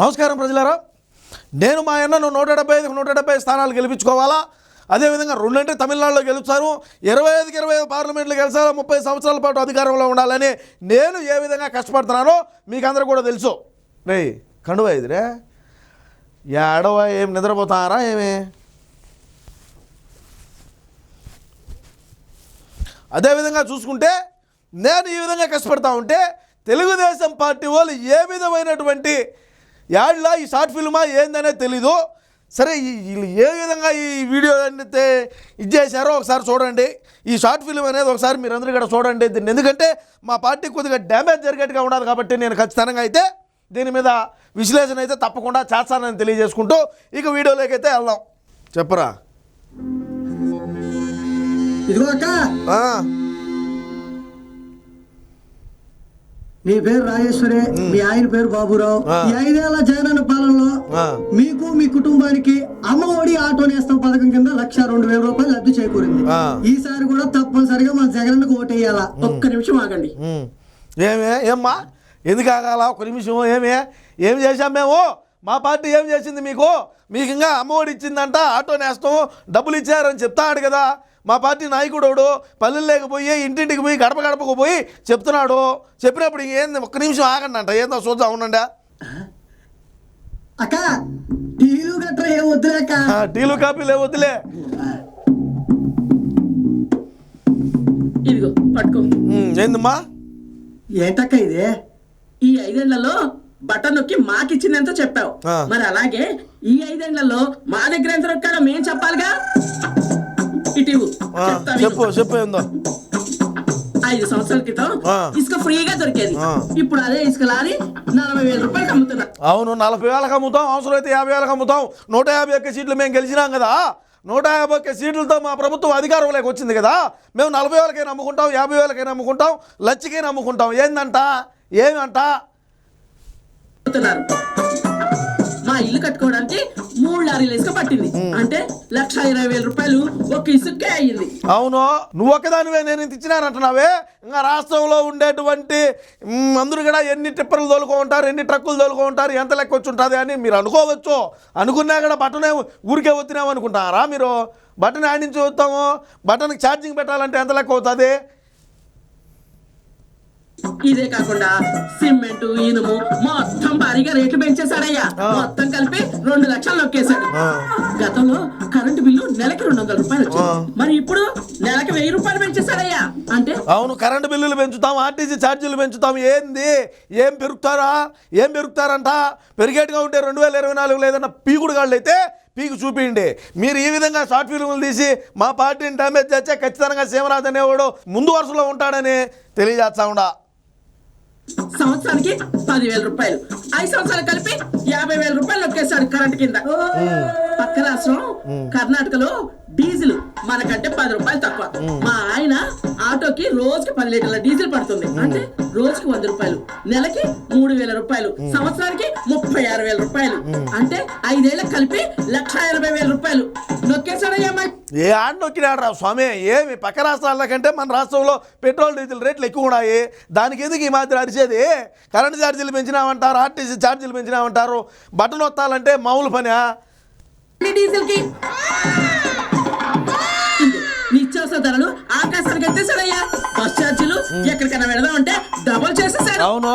నమస్కారం ప్రజలారా. నేను మా అన్నను నూట డెబ్బై ఐదుకు నూట డెబ్బై స్థానాలు గెలిపించుకోవాలా? అదేవిధంగా రెండంటే తమిళనాడులో గెలుస్తాను ఇరవై ఐదుకి ఇరవై ఐదు పార్లమెంట్లు గెలిచారు ముప్పై సంవత్సరాల పాటు అధికారంలో ఉండాలని నేను ఏ విధంగా కష్టపడుతున్నానో మీకు అందరూ కూడా తెలుసు. రే కండువ ఇదిరే. ఏడవ ఏం నిద్రపోతారా ఏమి? అదేవిధంగా చూసుకుంటే నేను ఈ విధంగా కష్టపడతా ఉంటే తెలుగుదేశం పార్టీ వాళ్ళు ఏ విధమైనటువంటి యాడ్లా ఈ షార్ట్ ఫిల్మా ఏందనేది తెలీదు. సరే వీళ్ళు ఏ విధంగా ఈ వీడియో అయితే ఇది చేశారో ఒకసారి చూడండి. ఈ షార్ట్ ఫిల్మ్ అనేది ఒకసారి మీరు అందరూ కూడా చూడండి దీన్ని. ఎందుకంటే మా పార్టీ కొద్దిగా డ్యామేజ్ జరిగేట్టుగా ఉండదు కాబట్టి నేను ఖచ్చితంగా అయితే దీని మీద విశ్లేషణ అయితే తప్పకుండా చేస్తానని తెలియజేసుకుంటూ ఇక వీడియోలోకి అయితే వెళ్దాం. చెప్పరా? ఇదిగో నీ పేరు రాజేశ్వరి మీ ఆయన పేరు బాబురావు. ఈ ఐదేళ్ళ జగనన్న పాలనలో. మీకు మీ కుటుంబానికి అమ్మ ఒడి ఆటో నేస్తం పథకం కింద లక్ష రెండు వేల రూపాయలు లబ్ధి చేకూరింది. ఈసారి కూడా తప్పనిసరిగా మన జగనన్నకు ఓటేయాలా. ఒక్క నిమిషం ఆగండి. ఏమే ఏమ్మా? ఎందుకు ఆగాల? ఒక నిమిషం ఏమే? ఏం చేశాం మేము? మా పార్టీ ఏం చేసింది మీకు? మీకు ఇంకా అమ్మఒడి ఇచ్చిందంట ఆటో నేస్తాం డబ్బులు ఇచ్చారని చెప్తాడు కదా. మా పార్టీ నాయకుడు పల్లెల్లోకి పోయి ఇంటింటికి పోయి గడప గడపకు పోయి చెప్తున్నాడు చెప్పినప్పుడు ఏంది ఒక్క నిమిషం ఆగండి అంట ఏందో చూద్దాం అక్క టీలు గట్రా ఏం టీలు కాపీలే వద్దులే. ఇదిగో పట్టుకో. ఏందమ్మా? ఏంటక్క ఇది? ఈ ఐదేళ్ళలో బటన్ నొక్కి మాకిచ్చిందంత చెప్పావు. మరి అలాగే ఈ ఐదేళ్ళలో మా దగ్గర ఎంత నొక్కాడో మేం చెప్పాలిగా? చెప్పు చెప్పు ఏందో. ఐదు సంవత్సరాల క్రితం. ఇసుక ఫ్రీగా దొరికేది. ఇప్పుడు అదే ఇసుక లారీ నలభై వేల అమ్ముతున్నా అవును నలభై వేలకు అమ్ముతాం అవసరం అయితే యాభై వేలకు అమ్ముతాం. నూట యాభై ఒక్క సీట్లు మేము గెలిచినాం కదా. నూట యాభై ఒక్క సీట్లతో మా ప్రభుత్వం అధికారంలోకి వచ్చింది కదా. మేము నలభై వేలకైనా అమ్ముకుంటాం యాభై వేలకైనా అమ్ముకుంటాం లచ్చికైనా అమ్ముకుంటాం. ఏందంట? ఏమంట? మా ఇల్లు కట్టుకోవడానికి మూడు లారీల ఇసుక పట్టింది. అంటే లక్ష ఇరవై వేల రూపాయలు ఒక ఇసుకే అయ్యింది. అవును నువ్వు ఒక్కదానివే నేను ఇంత ఇచ్చినానంటున్నావే? ఇంకా రాష్ట్రంలో ఉండేటువంటి అందరూ కూడా ఎన్ని టిప్పర్లు తోలుకో ఉంటారు ఎన్ని ట్రక్కులు తోలుకో ఉంటారు ఎంత లెక్క వచ్చి ఉంటుంది అని మీరు అనుకోవచ్చు. అనుకున్నా కూడా బటనే ఊరికే వచ్చినాము అనుకుంటారా మీరు? బటన్ ఆడి నుంచి వస్తాము బటన్కి ఛార్జింగ్ పెట్టాలంటే ఎంత లెక్క అవుతుంది? ఇదే కాకుండా సిమెంట్ ఇనుము మొత్తం భారీగా రేట్లు పెంచేశాడయ్యా. మొత్తం కలిపి రెండు లక్షలు నొక్కేశాడు. గతంలో కరెంటు బిల్లు నెలకి రెండు వందల రూపాయలు వచ్చింది. మరి ఇప్పుడు నెలకి వెయ్యి రూపాయలు పెంచేశాడయ్యా అంటే? అవును కరెంటు బిల్లులు పెంచుతాం ఆర్టీసీ ఛార్జీలు పెంచుతాం. ఏంది? ఏం పెరుగుతారా? ఏం పెరుగుతారంట? పెరిగేట్టుగా ఉంటే రెండు వేల ఇరవై నాలుగులో ఏదైనా పీకుడు గాళ్ళు అయితే పీకు చూపించండి మీరు ఈ విధంగా షార్ట్ ఫిల్ములు తీసి మా పార్టీని డ్యామేజ్ చేస్తే ఖచ్చితంగా సీమరాజు అనేవాడు ముందు వరుసలో ఉంటాడని తెలియజేస్తా ఉండా. సంవత్సరానికి పదివేల రూపాయలు. ఐదు సంవత్సరాలు కలిపి యాభై వేల రూపాయలు నొక్కేశాడు కరెంట్ కింద. పక్క రాష్ట్రం కర్ణాటకలో డీజిల్ మనకంటే పది రూపాయలు తక్కువ. మా ఆయన ఆటోకి రోజుకి పది లీటర్ల డీజిల్ పడుతుంది. అంటే రోజుకి వంద రూపాయలు. నెలకి మూడు వేల రూపాయలు సంవత్సరానికి ముప్పై ఆరు వేల రూపాయలు. అంటే ఐదేళ్ళకి కలిపి లక్ష ఎనభై వేల రూపాయలు. నొక్కేశాడయ్యా ఏ ఆడ నొక్కినాడు రా స్వామి? ఏమి? పక్క రాష్ట్రాల కంటే మన రాష్ట్రంలో పెట్రోల్ డీజిల్ రేట్లు ఎక్కువ ఉన్నాయి. దానికి ఎందుకు ఈ మాత్రం అరిచేది? కరెంటు ఛార్జీలు పెంచినామంటారు ఆర్టీసీ ఛార్జీలు పెంచినామంటారు. బట్టన్ వత్తాలంటే మామూలు పనా డీజిల్ అవును.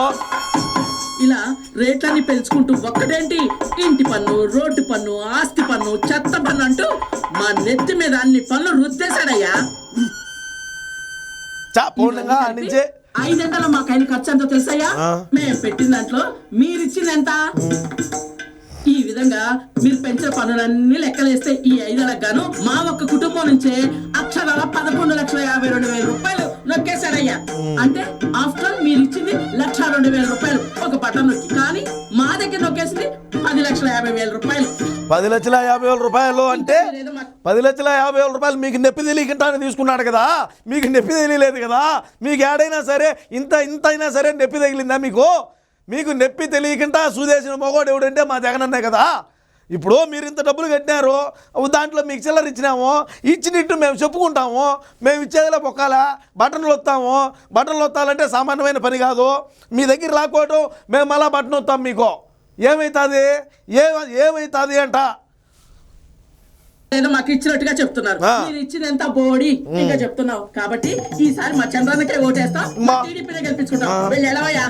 ఇలా రేట్లన్నీ పెంచుకుంటూ ఒక్కటేంటి? ఇంటి పన్ను రోడ్డు పన్ను ఆస్తి పన్ను చెత్త పన్ను అంటూ మా నెత్తి మీద అన్ని పనులు రుద్దేశాడయ్యా. పూర్ణంగా ఐదెంటలో మాకు అయిన ఖర్చు ఎంతో తెలుసయ్యా. మేము పెట్టిన దాంట్లో మీరు ఇచ్చింది ఎంత? ఈ విధంగా మీరు పెంచిన పనులన్నీ లెక్కలేస్తే ఈ ఐదేళ్ళకి గాను మా ఒక్క కుటుంబం నుంచే అక్షరాల పదకొండు లక్షల యాభై రెండు వేల రూపాయలు నొక్కేశాడయ్యా. అంటే ఆఫ్టర్ మీరు రెండు వేల రూపాయలు ఒక బటన్ నొక్కి. కానీ మా దగ్గర నొక్కేసింది పది లక్షల యాభై వేల రూపాయలు. పది లక్షల యాభై వేల రూపాయలు అంటే పది లక్షల యాభై వేల రూపాయలు మీకు నొప్పి తెలియకుండానే తీసుకున్నాడు కదా? మీకు నొప్పి తెలియలేదు కదా? మీకు ఏడైనా సరే ఇంత ఇంత అయినా సరే నొప్పి తగిలిందా మీకు? మీకు నొప్పి తెలియకుండా సుదేశిన మొగోడు ఎవడంటే మా జగనన్నే కదా? ఇప్పుడు మీరు ఇంత డబ్బులు కట్టినారు దాంట్లో మీకు చిల్లర ఇచ్చినాము ఇచ్చినట్టు మేము చెప్పుకుంటాము మేము ఇచ్చేదిలో పొక్కాలా? బటన్లు వస్తాము బటన్లు వస్తాలంటే సామాన్యమైన పని కాదు. మీ దగ్గర లాక్కోవటం మేము మళ్ళా బటన్ వస్తాం మీకు. ఏమవుతుంది ఏ ఏమవుతుంది అంట. ఏదో మాకు ఇచ్చినట్టుగా చెప్తున్నారు. మీరు ఇచ్చినంత బోడి ఇంకా చెప్తున్నావు. కాబట్టి ఈసారి మా చంద్రన్నకే ఓటేస్తాం. టీడీపీనే గెలిపించుకుంటాం. వెళ్ళి ఎలవయ్యా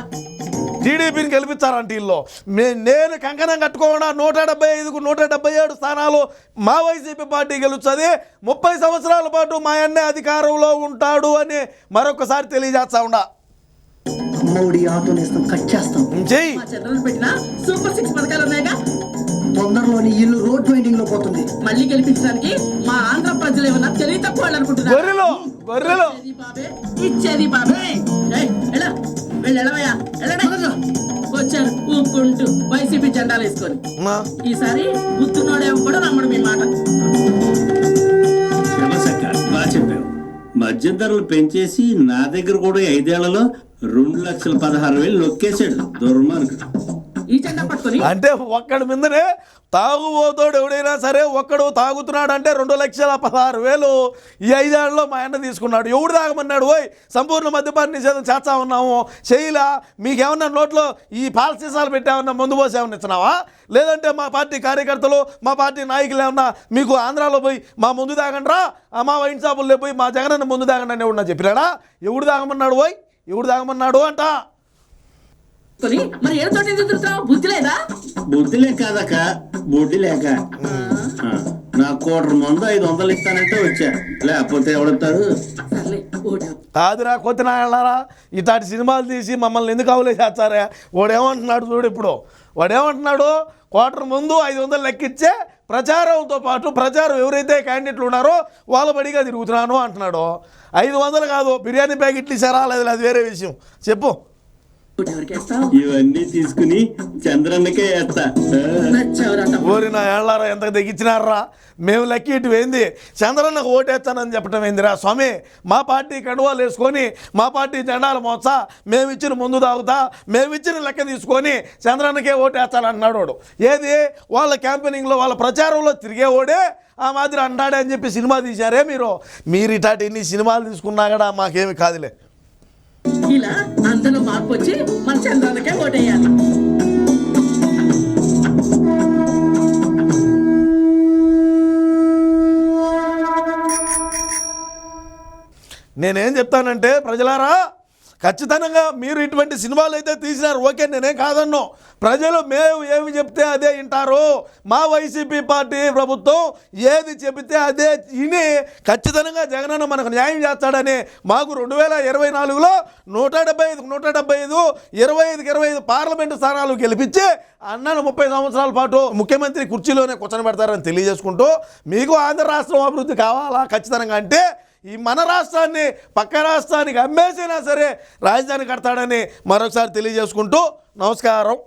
టీడీపీని గెలిపించారంట వీళ్ళు. మే- నేను కంకణం కట్టుకోకుండా నూట డెబ్బై ఐదుకు నూట డెబ్బై ఏడు స్థానాలు మా వైసీపీ పార్టీ గెలుస్తుంది. ముప్పై సంవత్సరాల పాటు మా అన్నే అధికారంలో ఉంటాడు అని మరొకసారి తెలియజేస్తా ఉండా కట్ చేస్తాం. పెట్టిన సూపర్ సిక్స్ పథకాలు ఉన్నాయిగా? తొందరలోని ఇల్లు రోడ్ వైండింగ్లో పోతుంది. మళ్ళీ గెలిపించడానికి మా ఆంధ్ర ప్రజలు ఏమన్నా తెలివి తక్కువ అనుకుంటున్నారు? ఇచ్చేది బాబే వెళ్ళి వెళ్ళడా వచ్చారు. ఊపుకుంటూ వైసీపీ జెండాలు వేసుకొని. ఈసారి గుర్తున్నోడేమో కూడా నమ్మడు మీ మాట. చెప్పావు. మద్యం ధరలు పెంచేసి నా దగ్గర కూడా ఐదేళ్ళలో రెండు లక్షల పదహారు వేలు నొక్కేశాడు. దుర్మార్గుడు. ఈ జెండా పట్టుకొని అంటే ఒక్కడి మీదనే తాగుబోతోడు ఎవడైనా సరే ఒక్కడు తాగుతున్నాడు అంటే రెండు లక్షల పదహారు వేలు ఈ ఐదేళ్ళలో మా అన్న తీసుకున్నాడు. ఎవడు తాగమన్నాడు? ఓయ్ సంపూర్ణ మద్యపాన నిషేధం చేస్తా ఉన్నాము. చేయలా. మీకేమన్నా నోట్లో ఈ పాలసీసాలు పెట్టామన్నా ముందు పోసేమన్నా ఇచ్చినావా? లేదంటే మా పార్టీ కార్యకర్తలు మా పార్టీ నాయకులు ఏమన్నా మీకు ఆంధ్రాలో పోయి మా ముందు తాగండిరా? మా వైన్ షాపుల్లో పోయి మా జగనన్న ముందు తాగండి అని ఎవడన్నా చెప్పినాడా? ఎవడు తాగమన్నాడు? ఓయ్ ఎవడు తాగమన్నాడు అంట. కొని మరి ఏడు ఎందుకు తిరుగుతున్నావు? బుద్ధి లేదా? బుద్ధిలే కాదక్క బుద్ధి లేక. ఆ, నా కోటర్ మందు ఐదు వందలు ఇస్తానంటే వచ్చా. లేకపోతే ఎవడతారు సర్లే ఓటు. కాదురా కొత్త ఇట్లాంటి సినిమాలు తీసి మమ్మల్ని ఎందుకు అవలే చేస్తారా? వాడు ఏమంటున్నాడు చూడు ఇప్పుడు. వాడు ఏమంటున్నాడు క్వార్టర్ ముందు ఐదు వందలు లెక్కిచ్చే ప్రచారంతో పాటు ప్రచారం ఎవరైతే క్యాండిడేట్లు ఉన్నారో వాళ్ళ బడిగా తిరుగుతున్నాను అంటున్నాడు. ఐదు వందలు కాదు బిర్యానీ ప్యాకెట్లు ఇచ్చారా? లేదు అది వేరే విషయం. చెప్పు. ఇవన్నీ తీసుకుని చంద్రన్నకే వేస్తా. ఓరి నా ఏళ్ళారా ఎంత తెగించినారా మేము లెక్క ఇటు ఏంది చంద్రన్నకు ఓటేస్తానని చెప్పడం ఏందిరా స్వామి? మా పార్టీ కండువాలు వేసుకొని మా పార్టీ జెండాలు మోసా మేము ఇచ్చిన ముందు తాగుతా మేము ఇచ్చిన లెక్క తీసుకొని చంద్రన్నకే ఓటేస్తానంటున్నాడు వాడు. ఏది? వాళ్ళ క్యాంపెయినింగ్లో వాళ్ళ ప్రచారంలో తిరిగే ఓడే ఆ మాదిరి అంటాడే అని చెప్పి సినిమా తీశారే మీరు. మీరు ఇటాటి ఇన్ని సినిమాలు తీసుకున్నా కూడా మాకేమి కాదులే. ఇలా అందరూ మార్పు వచ్చి మన చంద్రాలకే ఓటేయాలి. నేనేం చెప్తానంటే ప్రజలారా ఖచ్చితంగా మీరు ఇటువంటి సినిమాలు అయితే తీసినారు. ఓకే నేనేం కాదన్నో. ప్రజలు మేము ఏమి చెప్తే అదే వింటారు. మా వైసీపీ పార్టీ ప్రభుత్వం ఏది చెబితే అదే విని ఖచ్చితంగా జగనన్న మనకు న్యాయం చేస్తాడని మాకు రెండు వేల ఇరవై నాలుగులో నూట డెబ్బై ఐదు నూట డెబ్బై ఐదు ఇరవై ఐదుకి ఇరవై ఐదు పార్లమెంటు స్థానాలు గెలిపించి అన్నను ముప్పై సంవత్సరాల పాటు ముఖ్యమంత్రి కుర్చీలోనే కూర్చొని పెడతారని తెలియజేసుకుంటూ మీకు ఆంధ్ర రాష్ట్రం అభివృద్ధి కావాలా ఖచ్చితంగా అంటే ఈ మన రాష్ట్రాన్ని పక్క రాష్ట్రానికి అమ్మేసినా సరే రాజధాని కడతాడని మరొకసారి తెలియజేసుకుంటూ నమస్కారం.